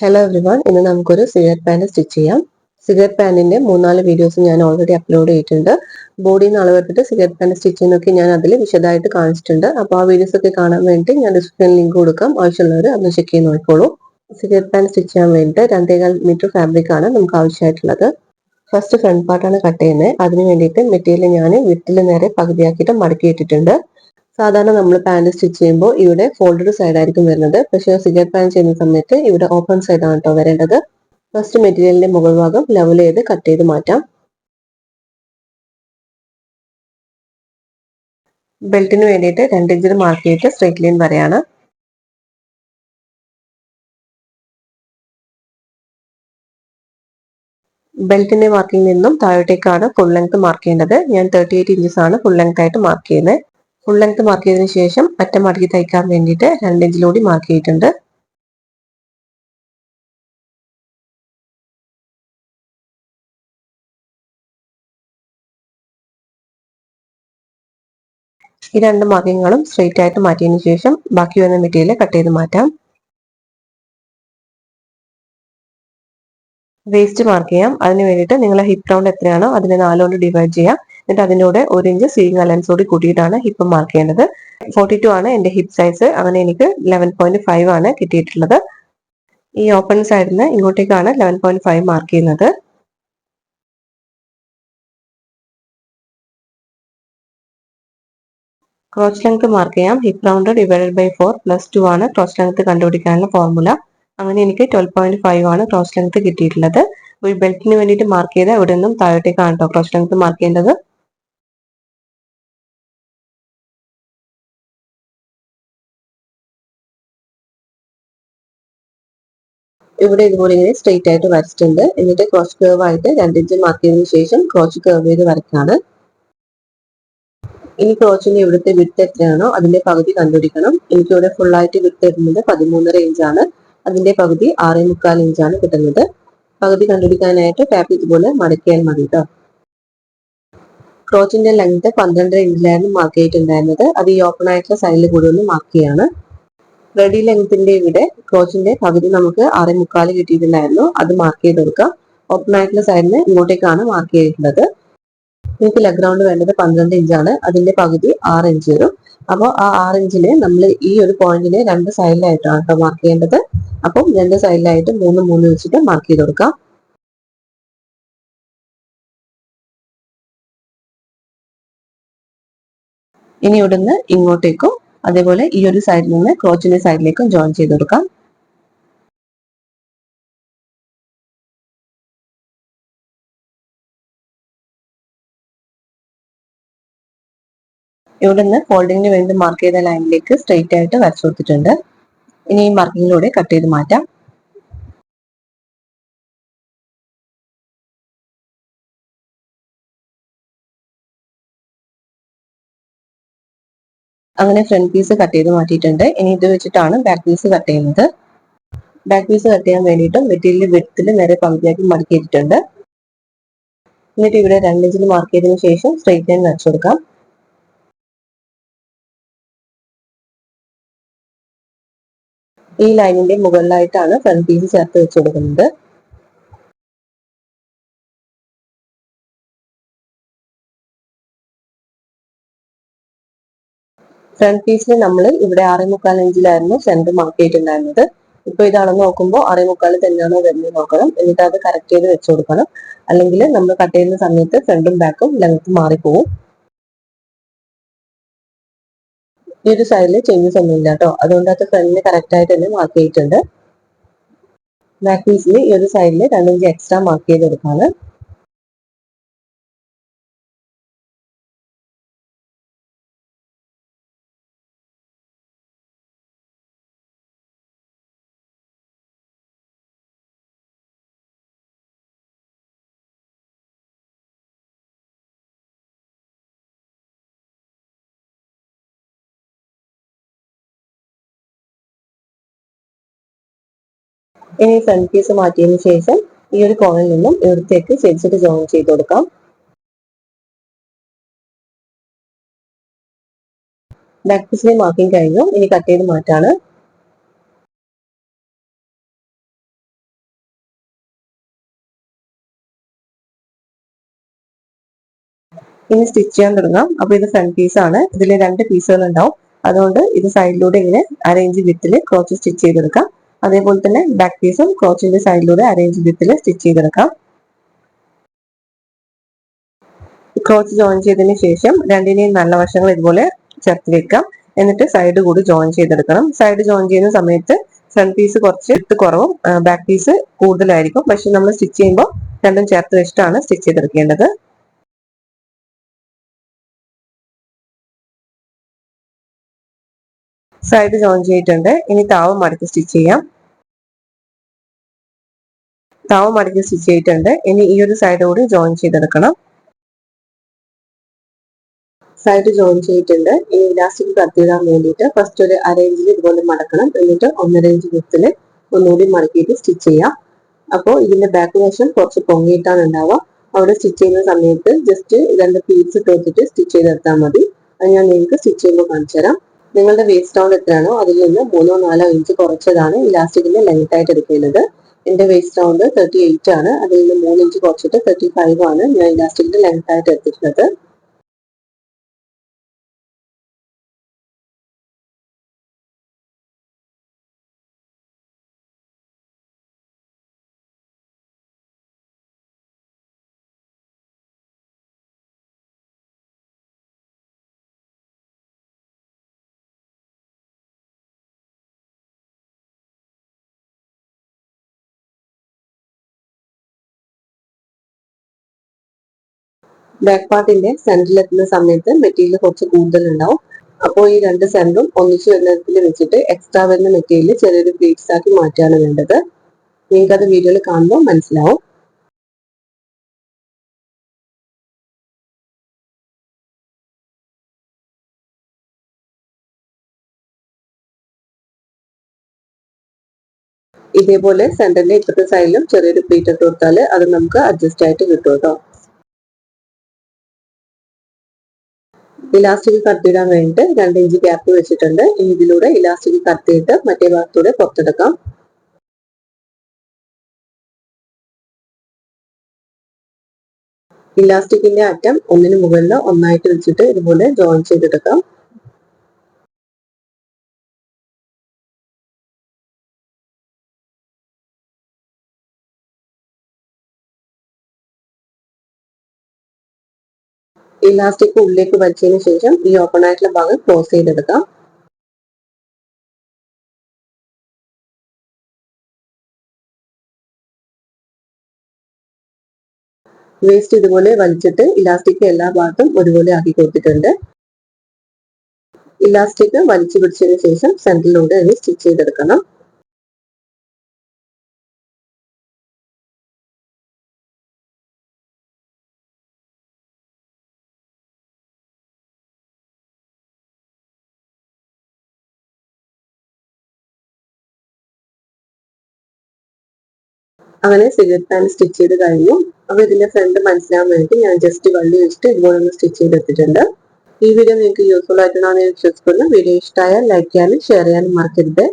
Hello everyone ഇന്ന് നമുക്കൊരു cigarette pant stitch ചെയ്യാം. സിഗരറ്റ് പാനിന്റെ മൂന്നാൽ വീഡിയോസ് ഞാൻ ഓൾറെഡി അപ്ലോഡ് ചെയ്തിട്ടുണ്ട്. ബോഡിയിൽ നിന്ന് അളവെടുത്തിട്ട് സിഗരറ്റ് പാന്റ് സ്റ്റിച്ച് ചെയ്യുന്നൊക്കെ ഞാൻ അതിൽ വിശദമായിട്ട് കാണിച്ചിട്ടുണ്ട്. അപ്പോൾ ആ വീഡിയോസ് ഒക്കെ കാണാൻ വേണ്ടി ഞാൻ ഡിസ്ക്രിപ്ഷനിൽ ലിങ്ക് കൊടുക്കാം. ആവശ്യമുള്ളവർ അന്ന് ചെക്ക് ചെയ്ത് നോക്കിക്കോളൂ. സിഗരറ്റ് പാന്റ് സ്റ്റിച്ച് ചെയ്യാൻ വേണ്ടിയിട്ട് രണ്ടേകാൽ മീറ്റർ ഫാബ്രിക് ആണ് നമുക്ക് ആവശ്യമായിട്ടുള്ളത്. ഫസ്റ്റ് ഫ്രണ്ട് പാർട്ടാണ് കട്ട് ചെയ്യുന്നത്. അതിന് വേണ്ടിയിട്ട് മെറ്റീരിയൽ ഞാൻ വിട്ടിൽ നേരെ പകുതിയാക്കിയിട്ട് മടക്കി ഇട്ടിട്ടുണ്ട്. സാധാരണ നമ്മൾ പാന്റ് സ്റ്റിച്ച് ചെയ്യുമ്പോൾ ഇവിടെ ഫോൾഡഡ് സൈഡ് ആയിരിക്കും വരുന്നത്. പക്ഷേ സിഗർ പാൻ ചെയ്യുന്ന സമയത്ത് ഇവിടെ ഓപ്പൺ സൈഡ് ആണ് കേട്ടോ വരേണ്ടത്. ഫസ്റ്റ് മെറ്റീരിയലിന്റെ മുകൾ ഭാഗം ലെവൽ ചെയ്ത് കട്ട് ചെയ്ത് മാറ്റാം. ബെൽറ്റിന് വേണ്ടിയിട്ട് രണ്ട് ഇഞ്ചിൽ മാർക്ക് ചെയ്തിട്ട് സ്ട്രൈറ്റ് ലൈൻ വരെയാണ്. ബെൽറ്റിന്റെ മാർക്കിംഗ് നിന്നും താഴോട്ടേക്കാണ് ഫുൾ ലെങ്ത് മാർക്ക് ചെയ്യേണ്ടത്. ഞാൻ തേർട്ടി എയ്റ്റ് ഇഞ്ചസ് ആണ് ഫുൾ ലെങ്ത് ആയിട്ട് മാർക്ക് ചെയ്യുന്നത്. ഫുൾ ലെങ്ത് മാർക്ക് ചെയ്തതിന് ശേഷം അറ്റം മടക്കി തയ്ക്കാൻ വേണ്ടിയിട്ട് രണ്ടിഞ്ചിലൂടി മാർക്ക് ചെയ്തിട്ടുണ്ട്. ഈ രണ്ട് മാർക്കിങ്ങുകളും സ്ട്രെയിറ്റ് ആയിട്ട് മാറ്റിയതിനു ശേഷം ബാക്കി വരുന്ന മെറ്റീരിയൽ കട്ട് ചെയ്ത് മാറ്റാം. വേസ്റ്റ് മാർക്ക് ചെയ്യാം. അതിന് വേണ്ടിയിട്ട് നിങ്ങളെ ഹിപ്പ് റൗണ്ട് എത്രയാണോ അതിനെ നാലുകൊണ്ട് ഡിവൈഡ് ചെയ്യാം. എന്നിട്ട് അതിന്റെ കൂടെ ഒരു ഇഞ്ച് സീലിംഗ് അലൻസ് കൂടി കൂട്ടിയിട്ടാണ് ഹിപ്പ് മാർക്ക് ചെയ്യേണ്ടത്. ഫോർട്ടി ടു ആണ് എന്റെ ഹിപ്പ് സൈസ് അങ്ങനെ എനിക്ക് ലെവൻ പോയിന്റ് ഫൈവ് ആണ് കിട്ടിയിട്ടുള്ളത്. ഈ ഓപ്പൺ സൈഡിൽ നിന്ന് ഇങ്ങോട്ടേക്കാണ് ലെവൻ പോയിന്റ് ഫൈവ് മാർക്ക് ചെയ്യുന്നത്. ക്രോച്ച് ലെങ്ത് മാർക്ക് ചെയ്യാം. Hip round divided by four plus two ആണ് ക്രോച്ച് ലെങ്ത് കണ്ടുപിടിക്കാനുള്ള ഫോർമുല അങ്ങനെ എനിക്ക് ട്വൽവ് പോയിന്റ് ഫൈവ് ആണ് ക്രോസ് ലെങ്ത് കിട്ടിയിട്ടുള്ളത്. ഒരു ബെൽറ്റിന് വേണ്ടിയിട്ട് മാർക്ക് ചെയ്ത് ഇവിടെ നിന്നും താഴോട്ടേക്കാണ് കേട്ടോ ക്രോസ് ലെങ്ത് മാർക്ക് ചെയ്യേണ്ടത്. ഇവിടെ ഇതുപോലെ ഇങ്ങനെ സ്ട്രെയിറ്റ് ആയിട്ട് വരച്ചിട്ടുണ്ട്. എന്നിട്ട് ക്രോച്ച് കേർവ് ആയിട്ട് രണ്ടിഞ്ച് മാർക്ക് ചെയ്തതിനു ശേഷം ക്രോച്ച് കേർവ് ചെയ്ത് വരയ്ക്കാണ്. ഇനി ക്രോച്ചിന്റെ ഇവിടുത്തെ വിട്ട് എത്രയാണോ അതിന്റെ പകുതി കണ്ടുപിടിക്കണം. എനിക്ക് ഇവിടെ ഫുൾ ആയിട്ട് വിട്ട് ഇടുന്നത് പതിമൂന്നര ഇഞ്ചാണ് അതിന്റെ പകുതി ആറേ മുക്കാൽ ഇഞ്ചാണ് കിട്ടുന്നത്. പകുതി കണ്ടുപിടിക്കാനായിട്ട് ടാപ്പ് ഇതുപോലെ മടക്കിയാൽ മതി കേട്ടോ ക്രോച്ചിന്റെ ലെങ്ത് പന്ത്രണ്ടര ഇഞ്ചിലായിരുന്നു മാർക്ക് ചെയ്തിട്ടുണ്ടായിരുന്നത്. അത് ഈ ഓപ്പൺ ആയിട്ടുള്ള സൈഡിൽ കൂടി ഒന്ന് മാർക്ക് ചെയ്യാണ്. റെഡി ലെങ്ത്തിന്റെ ഇവിടെ ക്രോച്ചിന്റെ പകുതി നമുക്ക് ആറേ മുക്കാൽ കിട്ടിയിട്ടുണ്ടായിരുന്നു. അത് മാർക്ക് ചെയ്ത് കൊടുക്കാം. ഓപ്പൺ ആയിട്ടുള്ള സൈഡിന് ഇങ്ങോട്ടേക്കാണ് മാർക്ക് ചെയ്തിട്ടുള്ളത്. നിങ്ങൾക്ക് ലെഗ് ഗ്രൗണ്ട് വേണ്ടത് പന്ത്രണ്ട് ഇഞ്ചാണ് അതിന്റെ പകുതി ആറ് ഇഞ്ച് വരും. അപ്പോൾ ആ ആറ് ഇഞ്ചിന് നമ്മൾ ഈ ഒരു പോയിന്റിനെ രണ്ട് സൈഡിലായിട്ടാണ് കേട്ടോ മാർക്ക് ചെയ്യേണ്ടത്. അപ്പം രണ്ട് സൈഡിലായിട്ട് മൂന്ന് മൂന്ന് വെച്ചിട്ട് മാർക്ക് ചെയ്ത് കൊടുക്കാം. ഇനി ഇവിടുന്ന് ഇങ്ങോട്ടേക്കും അതേപോലെ ഈ ഒരു സൈഡിൽ നിന്ന് ക്രോച്ചിന്റെ സൈഡിലേക്കും ജോയിൻ ചെയ്ത് കൊടുക്കാം. ഇവിടെ നിന്ന് ഫോൾഡിങ്ങിന് വേണ്ടി മാർക്ക് ചെയ്ത ലൈനിലേക്ക് സ്ട്രെയിറ്റ് ആയിട്ട് വരച്ചു കൊടുത്തിട്ടുണ്ട്. ഇനി ഈ മാർക്കിങ്ങിലൂടെ കട്ട് ചെയ്ത് മാറ്റാം. അങ്ങനെ ഫ്രണ്ട് പീസ് കട്ട് ചെയ്ത് മാറ്റിയിട്ടുണ്ട്. ഇനി ഇത് വെച്ചിട്ടാണ് ബാക്ക് പീസ് കട്ട് ചെയ്യുന്നത്. ബാക്ക് പീസ് കട്ട് ചെയ്യാൻ വേണ്ടിയിട്ട് മെറ്റീരിയൽ വെട്ടിൽ നേരെ പകുതിയാക്കി മടക്കിയിട്ടുണ്ട് എന്നിട്ട് ഇവിടെ രണ്ടിഞ്ചിൽ മാർക്ക് ചെയ്തതിനു ശേഷം സ്ട്രെയിറ്റ് ലൈൻ വരച്ചു കൊടുക്കാം. ഈ ലൈനിന്റെ മുകളിലായിട്ടാണ് ഫ്രണ്ട് പീസ് ചേർത്ത് വെച്ചു കൊടുക്കുന്നത്. ഫ്രണ്ട് പീസിന് നമ്മൾ ഇവിടെ ആറേ മുക്കാൽ ഇഞ്ചിലായിരുന്നു സെന്റർ മാർക്ക് ചെയ്തിട്ടുണ്ടായിരുന്നത്. ഇപ്പൊ ഇതാണെന്ന് നോക്കുമ്പോൾ ആറേ മുക്കാൽ തന്നെയാണോ വരുന്നത് നോക്കണം. എന്നിട്ട് അത് കറക്റ്റ് ചെയ്ത് വെച്ച് കൊടുക്കണം. അല്ലെങ്കിൽ നമ്മൾ കട്ട് ചെയ്യുന്ന സമയത്ത് ഫ്രണ്ടും ബാക്കും ലെങ്ത് മാറിപ്പോവും. ഈ ഒരു സൈഡിൽ ചേഞ്ചസ് ഒന്നും ഇല്ല കേട്ടോ അതുകൊണ്ട് അത് ഫ്രണ്ടിന് കറക്റ്റ് ആയിട്ട് തന്നെ മാർക്ക് ചെയ്തിട്ടുണ്ട്. ബാക്ക് പീസിൽ ഈ ഒരു സൈഡിൽ രണ്ടിഞ്ച് എക്സ്ട്രാ മാർക്ക് ചെയ്ത് കൊടുക്കാണ് ഇനി ഫ്രണ്ട് പീസ് മാറ്റിയതിന് ശേഷം ഈ ഒരു കോണിൽ നിന്നും ഇവിടത്തേക്ക് ചെരിച്ചിട്ട് ജോയിൻ ചെയ്ത് കൊടുക്കാം. ബാക്ക് പീസിനെ മാർക്കിംഗ് കഴിഞ്ഞു. ഇനി കട്ട് ചെയ്ത് മാറ്റാണ്. ഇനി സ്റ്റിച്ച് ചെയ്യാൻ തുടങ്ങാം. അപ്പോൾ ഇത് ഫ്രണ്ട് പീസ് ആണ്. ഇതിൽ രണ്ട് പീസുകൾ ഉണ്ടാവും. അതുകൊണ്ട് ഇത് സൈഡിലൂടെ ഇങ്ങനെ അറേഞ്ച് വിത്തിൽ ക്രോച്ച് സ്റ്റിച്ച് ചെയ്തെടുക്കാം. അതേപോലെ തന്നെ ബാക്ക് പീസും ക്രോച്ചിന്റെ സൈഡിലൂടെ അറേഞ്ച് ചെയ്തിട്ട് സ്റ്റിച്ച് ചെയ്തെടുക്കാം. ക്രോച്ച് ജോയിൻ ചെയ്തതിന് ശേഷം രണ്ടിനെയും നല്ല വശങ്ങൾ ഇതുപോലെ ചേർത്ത് വെക്കാം. എന്നിട്ട് സൈഡ് കൂടി ജോയിൻ ചെയ്തെടുക്കണം. സൈഡ് ജോയിൻ ചെയ്യുന്ന സമയത്ത് ഫ്രണ്ട് പീസ് കുറച്ച് ഇട്ട് കുറവും ബാക്ക് പീസ് കൂടുതലായിരിക്കും. പക്ഷെ നമ്മൾ സ്റ്റിച്ച് ചെയ്യുമ്പോൾ രണ്ടും ചേർത്ത് വെച്ചിട്ടാണ് സ്റ്റിച്ച് ചെയ്തെടുക്കേണ്ടത്. സൈഡ് ജോയിൻ ചെയ്തിട്ടുണ്ട്. ഇനി താവ് മടക്കി സ്റ്റിച്ച് ചെയ്യാം. താവ് മടക്കി സ്റ്റിച്ച് ചെയ്തിട്ടുണ്ട്. ഇനി ഈ ഒരു സൈഡ് കൂടി ജോയിൻ ചെയ്തെടുക്കണം. സൈഡ് ജോയിൻ ചെയ്തിട്ടുണ്ട്. ഇനി ഇലാസ്റ്റിക് കത്തിയിടാൻ വേണ്ടിയിട്ട് ഫസ്റ്റ് ഒരു അര ഇഞ്ചിൽ ഇതുപോലെ മടക്കണം. എന്നിട്ട് ഒന്നര ഇഞ്ച് വിത്തിൽ ഒന്നുകൂടി മടക്കിയിട്ട് സ്റ്റിച്ച് ചെയ്യാം. അപ്പോൾ ഇതിന്റെ ബാക്ക് വശം കുറച്ച് പൊങ്ങിയിട്ടാണ് ഉണ്ടാവുക. അവിടെ സ്റ്റിച്ച് ചെയ്യുന്ന സമയത്ത് ജസ്റ്റ് രണ്ട് പീസ് ഇട്ട് വെച്ചിട്ട് സ്റ്റിച്ച് ചെയ്തെടുത്താൽ മതി. അത് ഞാൻ നിങ്ങൾക്ക് സ്റ്റിച്ച് ചെയ്യുമ്പോൾ കാണിച്ചു തരാം. നിങ്ങളുടെ വേസ്റ്റ് റൗണ്ട് എത്രയാണോ അതിൽ നിന്ന് മൂന്നോ നാലോ ഇഞ്ച് കുറച്ചതാണ് ഇലാസ്റ്റിക്കിന്റെ ലെങ്ത് ആയിട്ട് എടുക്കുന്നത് എന്റെ വേസ്റ്റ് റൗണ്ട് തേർട്ടി എയ്റ്റ് ആണ്. അതിൽ നിന്ന് മൂന്ന് ഇഞ്ച് കുറച്ചിട്ട് തേർട്ടി ഫൈവ് ആണ്. ഞാൻ ഇലാസ്റ്റിക്കിന്റെ ലെങ്ത് ആയിട്ട് എടുത്തിട്ടുള്ളത്. ബാക്ക് പാർട്ടിന്റെ സെന്ററിൽ എത്തുന്ന സമയത്ത് മെറ്റീരിയൽ കുറച്ച് കൂടുതൽ ഉണ്ടാവും അപ്പോൾ ഈ രണ്ട് സെന്ററും ഒന്നിച്ച് വരുന്നതിൽ വെച്ചിട്ട് എക്സ്ട്രാ വരുന്ന മെറ്റീരിയൽ ചെറിയൊരു പ്ലീറ്റ്സ് ആക്കി മാറ്റുകയാണ് വേണ്ടത്. നിങ്ങൾക്ക് അത് വീഡിയോയിൽ കാണുമ്പോൾ മനസ്സിലാവും. ഇതേപോലെ സെന്ററിന്റെ ഇപ്പുറത്തെ സൈഡിലും ചെറിയൊരു പ്ലീറ്റ് ഇട്ട് കൊടുത്താൽ അത് നമുക്ക് അഡ്ജസ്റ്റ് ആയിട്ട് കിട്ടും കേട്ടോ. ഇലാസ്റ്റിക് കത്തിയിടാൻ വേണ്ടിയിട്ട് രണ്ട് ഇഞ്ച് ഗ്യാപ്പ് വെച്ചിട്ടുണ്ട്. ഇനി ഇതിലൂടെ ഇലാസ്റ്റിക് കത്തിയിട്ട് മറ്റേ ഭാഗത്തൂടെ പുറത്തെടുക്കാം. ഇലാസ്റ്റിക്കിന്റെ അറ്റം ഒന്നിനു മുകളിൽ ഒന്നായിട്ട് വെച്ചിട്ട് ഇതുപോലെ ജോയിൻ ചെയ്തെടുക്കാം. ഇലാസ്റ്റിക് ഉള്ളിലേക്ക് വലിച്ചതിന് ശേഷം ഈ ഓപ്പൺ ആയിട്ടുള്ള ഭാഗം ക്ലോസ് ചെയ്തെടുക്കാം. വേസ്റ്റ് ഇതുപോലെ വലിച്ചിട്ട് ഇലാസ്റ്റിക് എല്ലാ ഭാഗത്തും ഒരുപോലെ ആക്കി കൊടുത്തിട്ടുണ്ട്. ഇലാസ്റ്റിക് വലിച്ചു പിടിച്ചതിന് ശേഷം സെന്ററിലൂടെ അത് സ്റ്റിച്ച് ചെയ്തെടുക്കണം. അങ്ങനെ സിഗരറ്റ് പാൻ സ്റ്റിച്ച് ചെയ്ത് കഴിഞ്ഞു. അപ്പൊ ഇതിന്റെ ഫ്രണ്ട് മനസ്സിലാൻ വേണ്ടി ഞാൻ ജസ്റ്റ് വള്ളി വെച്ചിട്ട് ഇതുപോലെ ഒന്ന് സ്റ്റിച്ച് ചെയ്തെടുത്തിട്ടുണ്ട്. ഈ വീഡിയോ നിങ്ങൾക്ക് യൂസ്ഫുൾ ആയിട്ടുണ്ടോ എന്ന് വിശ്വസിക്കുന്നു. വീഡിയോ ഇഷ്ടമായാൽ ലൈക്ക് ചെയ്യാനും ഷെയർ ചെയ്യാനും മറക്കരുത്.